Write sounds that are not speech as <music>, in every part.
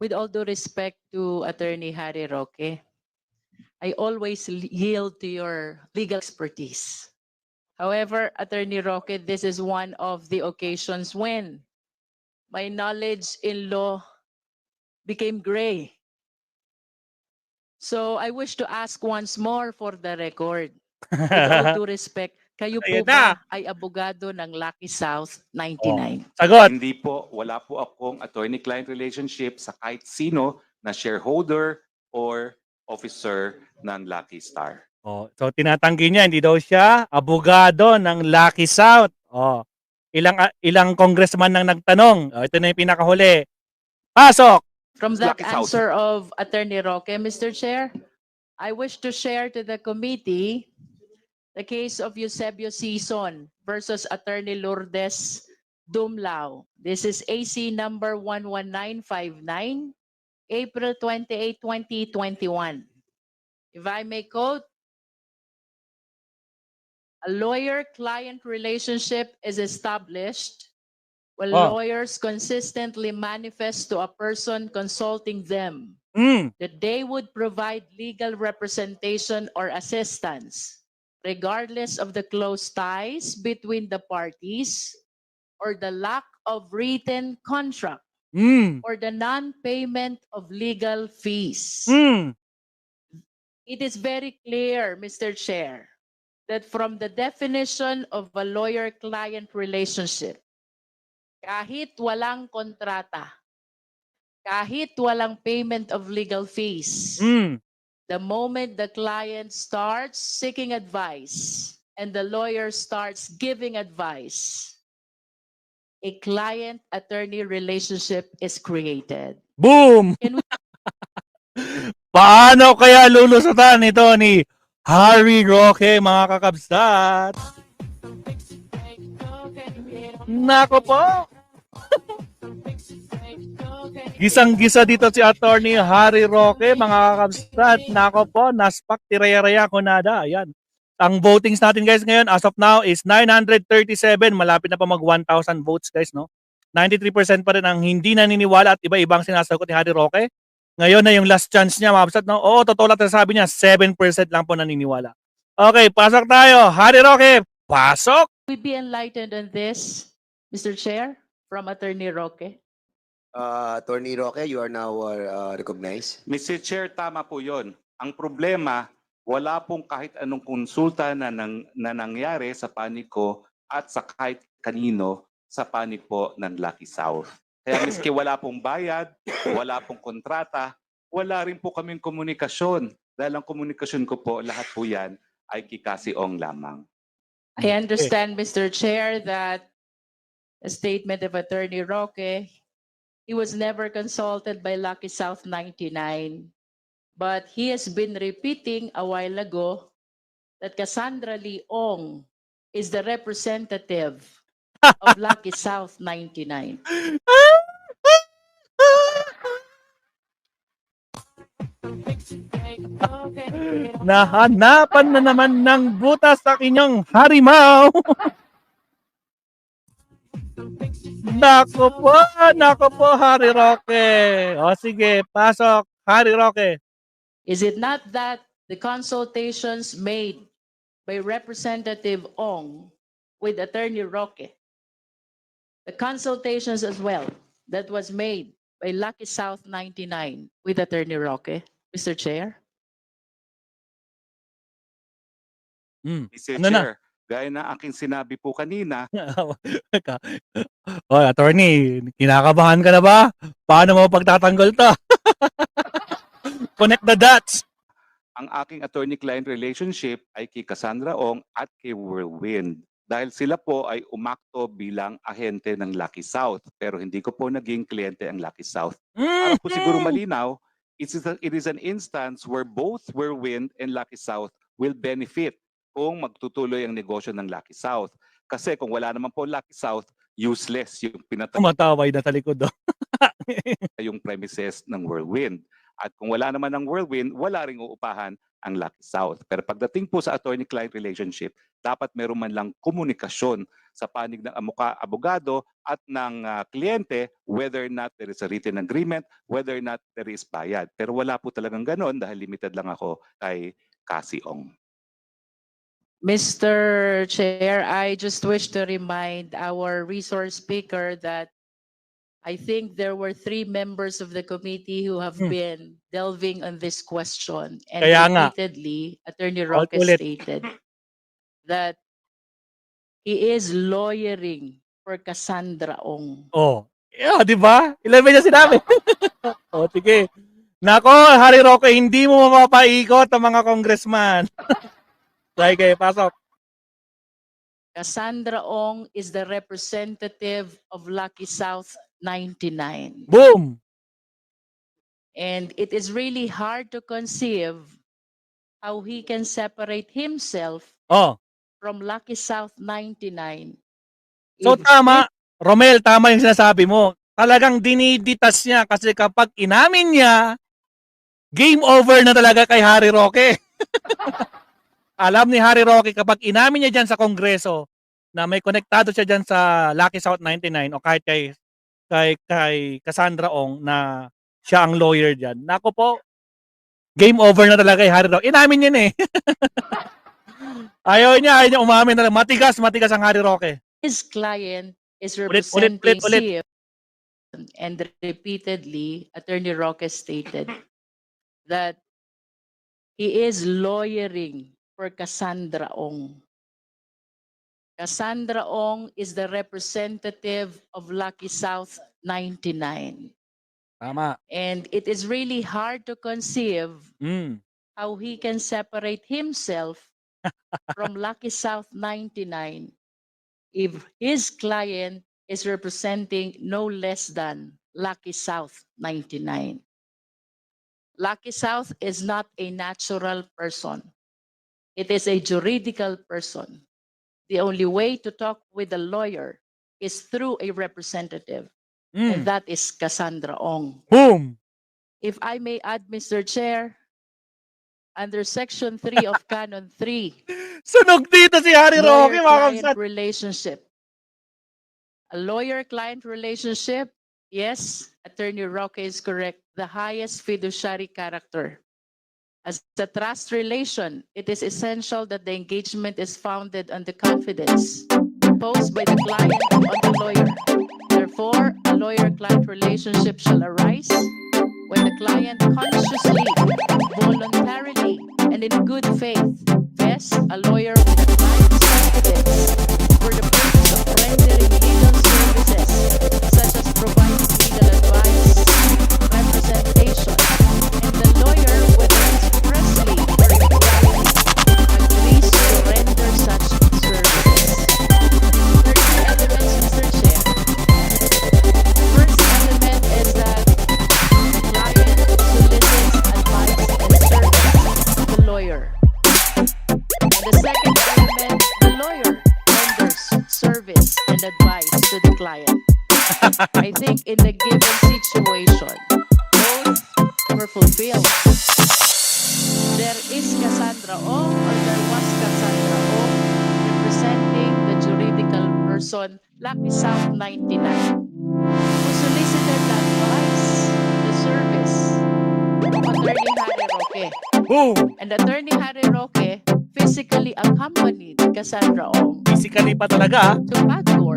with all due respect to Attorney Harry Roque, I always yield to your legal expertise. However, Attorney Roque, this is one of the occasions when my knowledge in law became gray. So I wish to ask once more for the record. With all <laughs> due respect, kayo po ba ay abogado ng Lucky South 99? Sagot. Hindi po, wala po akong attorney-client relationship sa kahit sino na shareholder or officer ng Lucky Star. Oh, so tinatanggi niya hindi daw siya abogado ng Lucky South. Oh. Ilang ah, ilang congressman nang nagtanong. Oh, ito na yung pinakahuli. Pasok. From that Lucky South. answer of Attorney Roque, Mr. Chair, I wish to share to the committee the case of Eusebio Sison versus Attorney Lourdes Dumlao. This is AC number 11959, April 28, 2021. If I may quote, a lawyer-client relationship is established when Oh. lawyers consistently manifest to a person consulting them Mm. that they would provide legal representation or assistance, regardless of the close ties between the parties or the lack of written contract Mm. or the non-payment of legal fees. Mm. It is very clear, Mr. Chair, that from the definition of a lawyer-client relationship, kahit walang kontrata, kahit walang payment of legal fees, Mm. The moment the client starts seeking advice and the lawyer starts giving advice, a client-attorney relationship is created. Boom. We- Paano kaya lulusutan ito ni Harry Roque mga kakabsat? Nako po. Gisang-gisa dito si Attorney Harry Roque, mga kakabsat. Nako po, naspak tiraya-raya ko nada. Ayan. Ang votings natin guys ngayon as of now is 937. Malapit na pa mag 1,000 votes guys, no? 93% pa rin ang hindi naniniwala at iba-ibang sinasagot ni Harry Roque. Ngayon na yung last chance niya, mga kapsat, no? Oo, totoo lang sabi niya, 7% lang po naniniwala. Okay, pasok tayo. Harry Roque, pasok! we be enlightened on this, Mr. Chair, from Attorney Roque? Uh, Attorney Roque, you are now uh, recognized. Mr. Chair, tama po yon. Ang problema, wala pong kahit anong konsulta na, nang, na nangyari sa paniko at sa kahit kanino sa panig po ng Lucky South. Kaya miski wala pong bayad, wala pong kontrata, wala rin po kaming komunikasyon. Dahil ang komunikasyon ko po, lahat po yan ay kikasi ong lamang. I understand, Mr. Chair, that a statement of Attorney Roque, he was never consulted by Lucky South 99. But he has been repeating a while ago that Cassandra Leong is the representative of Lucky South 99. Nahanapan na naman ng butas sa inyong harimaw. <laughs> nako po, nako po, Harry Roque. O sige, pasok, Harry Roque. Is it not that the consultations made by Representative Ong with Attorney Roque, the consultations as well that was made by Lucky South 99 with Attorney Roque, Mr. Chair? Hmm. Mr. Ano na? Chair, gaya na aking sinabi po kanina, o, attorney, kinakabahan ka na ba? Paano mo pagtatanggol to? <laughs> Connect the dots. ang aking attorney-client relationship ay kay Cassandra Ong at kay Whirlwind. Dahil sila po ay umakto bilang ahente ng Lucky South. Pero hindi ko po naging kliyente ang Lucky South. Para po siguro malinaw, it is, a- it is an instance where both Whirlwind and Lucky South will benefit kung magtutuloy ang negosyo ng Lucky South. Kasi kung wala naman po Lucky South, useless yung pinatay Tumataway na sa likod. oh. <laughs> yung premises ng Whirlwind. At kung wala naman ng Whirlwind, wala ring uupahan ang Lucky South. Pero pagdating po sa attorney-client relationship, dapat meron man lang komunikasyon sa panig ng amuka, abogado at ng ah, kliyente whether or not there is a written agreement, whether or not there is bayad. Pero wala po talagang ganon dahil limited lang ako kay Cassie Ong. Mr. Chair, I just wish to remind our resource speaker that I think there were three members of the committee who have Hmm. been delving on this question. And Kaya nga. repeatedly, Attorney Roque Ulit-ulit. stated that he is lawyering for Cassandra Ong. Oh. Yeah, di ba? Ilan ba niya sinabi? <laughs> oh, sige. Nako, Harry Roque, hindi mo mapapaikot ang mga congressman. <laughs> Sige, pasok. Cassandra Ong is the representative of Lucky South 99. Boom! And it is really hard to conceive how he can separate himself Oh, from Lucky South 99. so if tama. Romel, tama yung sinasabi mo. Talagang diniditas niya kasi kapag inamin niya, game over na talaga kay Harry Roque. <laughs> Alam ni Harry Roque kapag inamin niya dyan sa Kongreso na may konektado siya dyan sa Lucky South 99 o kahit kay kay kay Cassandra Ong na siya ang lawyer diyan. Nako po. Game over na talaga kay Harry Roque. Inamin niya na eh. <laughs> ayaw niya, ayaw niya umamin na lang. Matigas, matigas ang Harry Roque. his client is Ulit, ulit, representing ulit, ulit. CF and repeatedly Attorney Roque stated that he is lawyering for Cassandra Ong. Cassandra Ong is the representative of Lucky South 99. Tama. And it is really hard to conceive Mm. how he can separate himself <laughs> from Lucky South 99 if his client is representing no less than Lucky South 99. Lucky South is not a natural person. It is a juridical person. The only way to talk with a lawyer is through a representative, and Mm. that is Cassandra Ong. Boom. If I may add, Mr. Chair, under Section 3 of <laughs> Canon 3, Sunog dito si Harry Roque, mga relationship. A lawyer-client relationship, yes, Attorney Roque is correct, the highest fiduciary character. As a trust relation, it is essential that the engagement is founded on the confidence imposed by the client on the lawyer. Therefore, a lawyer-client relationship shall arise when the client consciously, voluntarily, and in good faith vests a lawyer with the client's confidence for the purpose of rendering legal services such as providing legal advice, I think in the given situation, both were fulfilled. There is Cassandra Ong or there was Cassandra Ong representing the juridical person Lucky South 99 who solicited the advice, the service of Attorney Harry Roque. Boom. And Attorney Harry Roque physically accompanied Cassandra Ong Physically pa talaga. ah. to Padgor.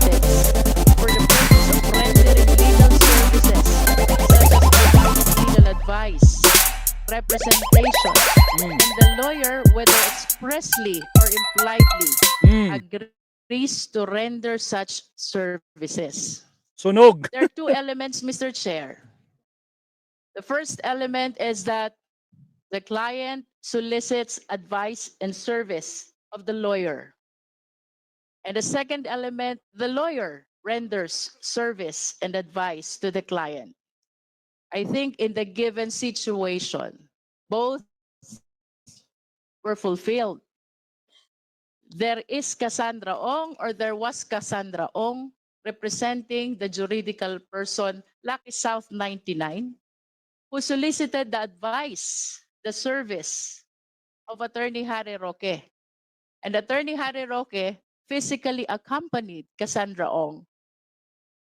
representation, Mm. and the lawyer, whether expressly or impliedly, Mm. agrees to render such services. Sunog. There are two elements, Mr. Chair. The first element is that the client solicits advice and service of the lawyer. And the second element, the lawyer renders service and advice to the client. I think in the given situation, both were fulfilled. There is Cassandra Ong or there was Cassandra Ong representing the juridical person Lucky South 99 who solicited the advice, the service of Attorney Harry Roque. And Attorney Harry Roque physically accompanied Cassandra Ong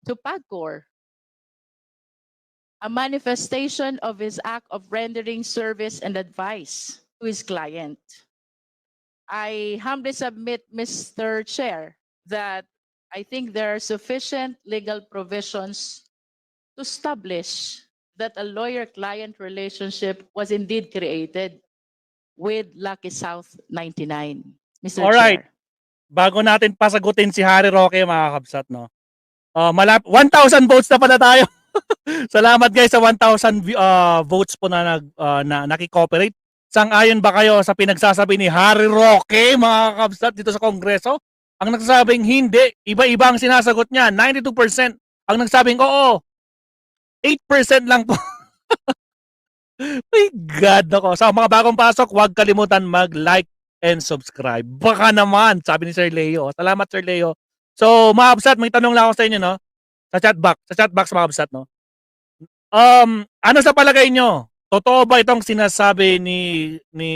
to PAGCOR, a manifestation of his act of rendering service and advice to his client. I humbly submit, Mr. Chair, that I think there are sufficient legal provisions to establish that a lawyer-client relationship was indeed created with Lucky South 99. Mr. All right. Chair. Bago natin pasagutin si Harry Roque, mga kabsat, no? Uh, malap 1,000 votes na pala tayo. <laughs> <laughs> Salamat guys sa 1,000 vi- uh, votes po na, nag, uh, na nakikooperate. Sang-ayon ba kayo sa pinagsasabi ni Harry Roque, mga kabsat, dito sa Kongreso? Ang nagsasabing hindi, iba-iba ang sinasagot niya. 92% ang nagsabing oo. 8% lang po. <laughs> My God, ako. Sa mga bagong pasok, huwag kalimutan mag-like and subscribe. Baka naman, sabi ni Sir Leo. Salamat, Sir Leo. So, mga absat, may tanong lang ako sa inyo, no? Sa chat box, sa chat box, mga absat, no? Um, ano sa palagay nyo? Totoo ba itong sinasabi ni ni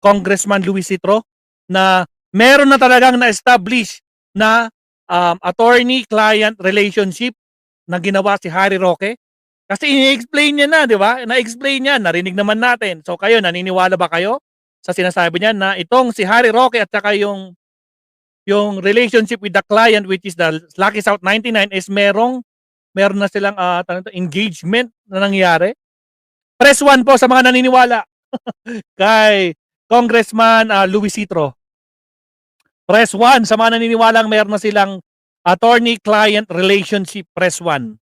Congressman Luis Citro na meron na talagang na-establish na um, attorney-client relationship na ginawa si Harry Roque? Kasi ini-explain niya na, di ba? Na-explain niya, narinig naman natin. So kayo, naniniwala ba kayo sa sinasabi niya na itong si Harry Roque at saka yung yung relationship with the client which is the Lucky South 99 is merong meron na silang nito, engagement na nangyari. Press 1 po sa mga naniniwala <laughs> kay Congressman ah, Luis Citro. Press 1 sa mga naniniwalang meron na silang attorney-client relationship. Press 1.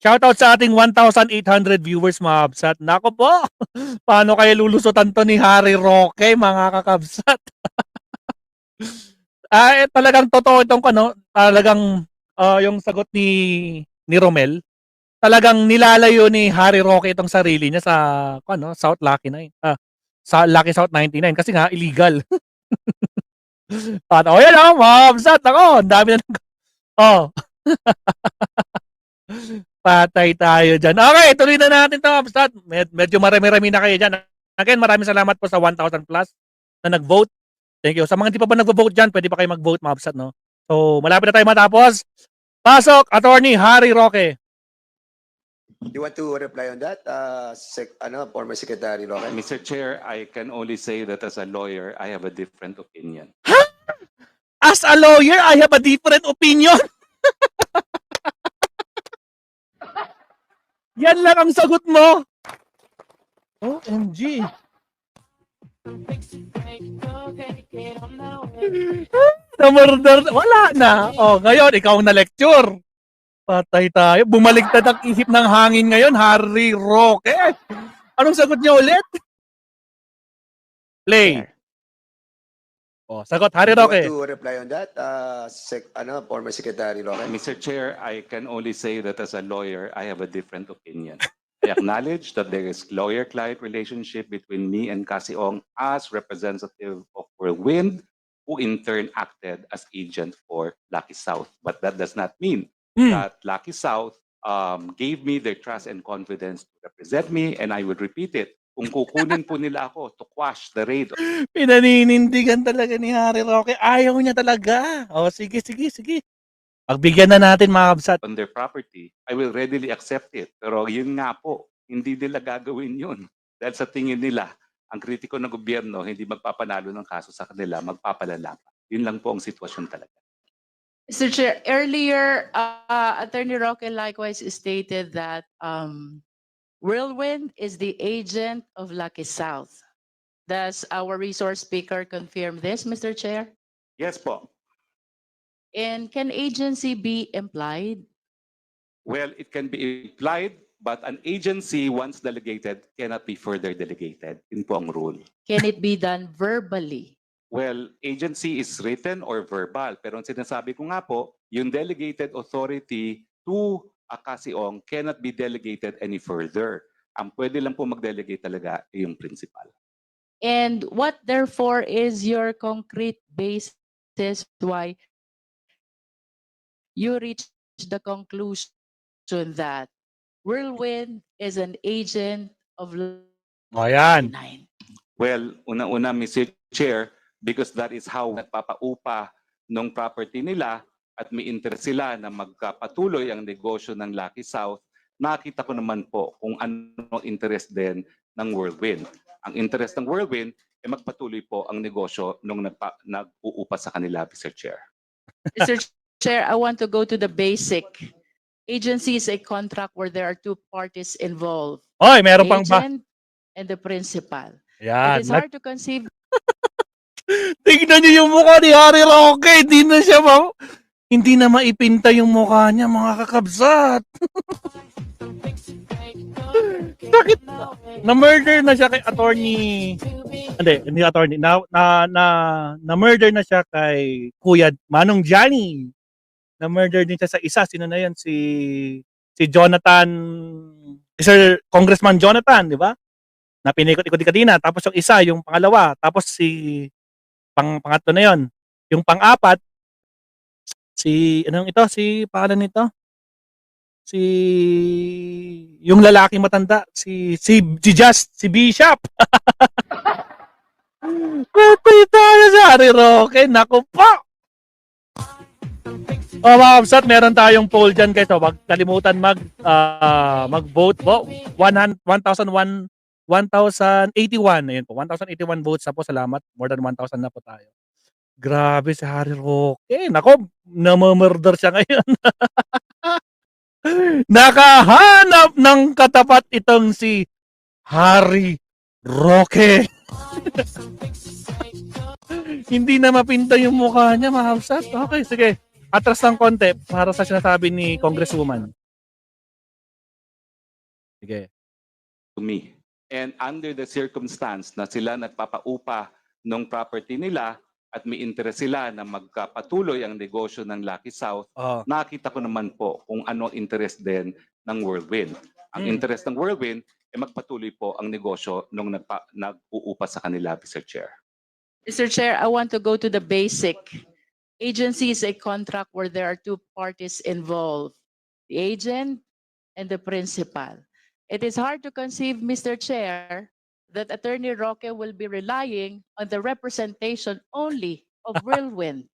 Shoutout sa ating 1,800 viewers mga kabsat. Nako po, <laughs> paano kayo lulusutan to ni Harry Roque mga kakabsat? <laughs> ah, eh, talagang totoo itong ano, talagang ah, yung sagot ni ni Romel. Talagang nilalayo ni Harry Roque itong sarili niya sa ano, South Lucky 9. Ah, sa Lucky South 99 kasi nga illegal. <laughs> At oh, yan oh, mga kabsat. Ako, ang dami na nag- Oh. <laughs> Patay tayo dyan. Okay, tuloy na natin to, Abstat. Med- medyo marami-rami na kayo dyan. Again, maraming salamat po sa 1,000 plus na nag-vote. Thank you. Sa mga hindi pa pa nag-vote dyan, pwede pa kayo mag-vote, mga Abstat, no? So, malapit na tayo matapos. Pasok, Attorney Harry Roque. You want to reply on that, uh, sec, ano, former Secretary Roque? Mr. Chair, I can only say that as a lawyer, I have a different opinion. As a lawyer, I have a different opinion. <laughs> Yan lang ang sagot mo. OMG. <laughs> na murder. Wala na. Oh, ngayon, ikaw ang na-lecture. Patay tayo. Bumaligtad ang isip ng hangin ngayon, Harry Roque. Anong sagot niya ulit? Play. Oh, sagot, Harry Roque. to reply on that, uh, sec, ano, former Secretary Roque? Mr. Chair, I can only say that as a lawyer, I have a different opinion. I acknowledge that there is lawyer-client relationship between me and Cassie Ong as representative of Whirlwind, who in turn acted as agent for Lucky South. But that does not mean Hmm. that Lucky South um, gave me their trust and confidence to represent me, and I would repeat it. Kung kukunin po nila ako to quash the raid Pinaninindigan talaga ni Harry Roque. Ayaw niya talaga. O, sige, sige, sige. Pagbigyan na natin mga kabsat. on their property, I will readily accept it. Pero yun nga po, hindi nila gagawin yun. Dahil sa tingin nila, ang kritiko ng gobyerno hindi magpapanalo ng kaso sa kanila, magpapalala pa. Yun lang po ang sitwasyon talaga. Mr. Chair, earlier, uh, Attorney Roque likewise stated that um, Whirlwind is the agent of Lucky South. Does our resource speaker confirm this, Mr. Chair? Yes po. And can agency be implied? Well, it can be implied, but an agency once delegated cannot be further delegated. Yun po ang rule. Can it be done verbally? Well, agency is written or verbal. Pero ang sinasabi ko nga po, yung delegated authority to a Kasiong cannot be delegated any further. Ang pwede lang po mag-delegate talaga yung principal. And what therefore is your concrete basis why you reached the conclusion that Whirlwind is an agent of O yan. nine? Well, una-una, Mr. Chair, because that is how nagpapaupa ng property nila at may interest sila na magkapatuloy ang negosyo ng Lucky South, nakita ko naman po kung ano ang interest din ng Whirlwind. Ang interest ng Whirlwind ay magpatuloy po ang negosyo nung nagpa, nag-uupa sa kanila, Mr. Chair. Mr. Chair, I want to go to the basic. Agency is a contract where there are two parties involved. Oy, meron pang ba? Agent and the principal. Yan. It is hard to conceive <laughs> Tingnan niyo yung mukha ni Harry Roque. Hindi na siya ma... Hindi na maipinta yung mukha niya, mga kakabsat. <laughs> Bakit? Na-murder na siya kay attorney... Hindi, hindi attorney. Na, na, na, na-murder na siya kay Kuya Manong Johnny. Na-murder din siya sa isa. Sino na yan? Si, si Jonathan... Si Sir Congressman Jonathan, di ba? Na pinikot-ikot kanina. Tapos yung isa, yung pangalawa. Tapos si pang pangatlo na yon. Yung pang-apat si anong ito si pangalan nito? Si yung lalaki matanda, si si si Just, si Bishop. Patay tayo sa Harry Roque. Naku po. Oh, mga kapsat, meron tayong poll dyan guys. Oh, Huwag kalimutan mag, ah, mag-vote po. 100 1,001 1,081. Ayun po, 1,081 votes na po. Salamat. More than 1,000 na po tayo. Grabe si Harry Roque. Nako, namamurder siya ngayon. <laughs> Nakahanap ng katapat itong si Harry Roque. <laughs> Hindi na mapinta yung mukha niya, mga kapsat. Okay, sige. Atras ng konti para sa sinasabi ni Congresswoman. Sige. to me. And under the circumstance na sila nagpapaupa ng property nila at may interest sila na magkapatuloy ang negosyo ng Lucky South, Oh. nakita ko naman po kung ano interest din ng Whirlwind. Ang Mm. interest ng Whirlwind ay magpatuloy po ang negosyo nung nagpa, nag-uupa sa kanila, Mr. Chair. Mr. Chair, I want to go to the basic. Agency is a contract where there are two parties involved, the agent and the principal. It is hard to conceive, Mr. Chair, that Attorney Roque will be relying on the representation only of <laughs> Whirlwind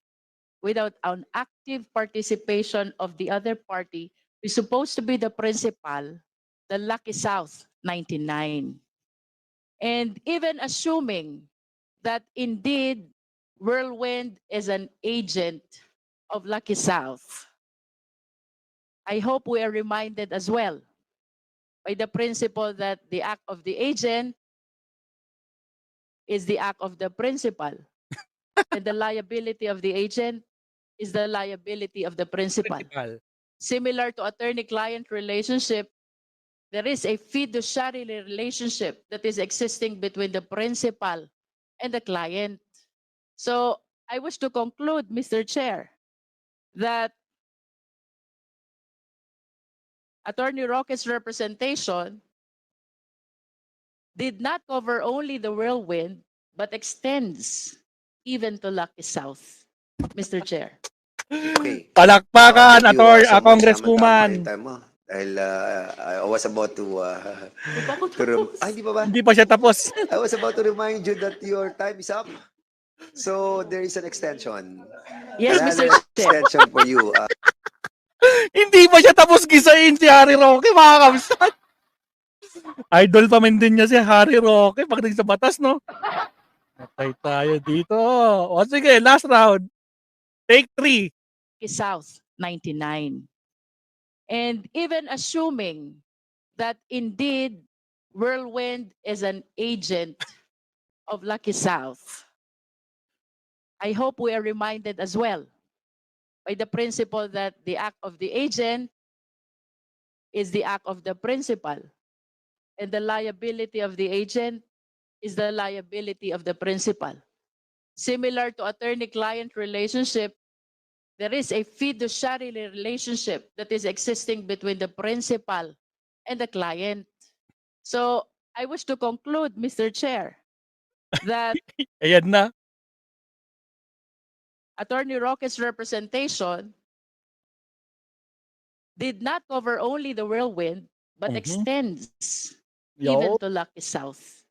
without an active participation of the other party who is supposed to be the principal, the Lucky South 99. And even assuming that indeed Whirlwind is an agent of Lucky South. I hope we are reminded as well by the principle that the act of the agent is the act of the principal. <laughs> and the liability of the agent is the liability of the principal Principal. similar to attorney-client relationship, there is a fiduciary relationship that is existing between the principal and the client. So I wish to conclude, Mr. Chair, that Attorney Roque's representation did not cover only the whirlwind, but extends even to Lucky South, Mr. Chair. Okay. Palakpakan, you, ator, uh, uh. Congresswoman. Dahil uh, I was about to, uh, to rem- tapos? Ay, di ba ba? Hindi pa siya tapos. I was about to remind you that your time is up. So there is an extension. Yes, Mr. an Chair. extension for you. Uh, Hindi pa siya tapos gisain si Harry Roque, mga kamsat. Idol pa man din niya si Harry Roque pagdating sa batas, no? Patay tayo dito. O sige, last round. Take three. South 99. And even assuming that indeed Whirlwind is an agent of Lucky South, I hope we are reminded as well by the principle that the act of the agent is the act of the principal, and the liability of the agent is the liability of the principal. similar to attorney-client relationship, there is a fiduciary relationship that is existing between the principal and the client. So I wish to conclude, Mr. Chair, that. <laughs> Attorney Roque's representation did not cover only the whirlwind, but Mhm. extends Yo. even to Lucky South.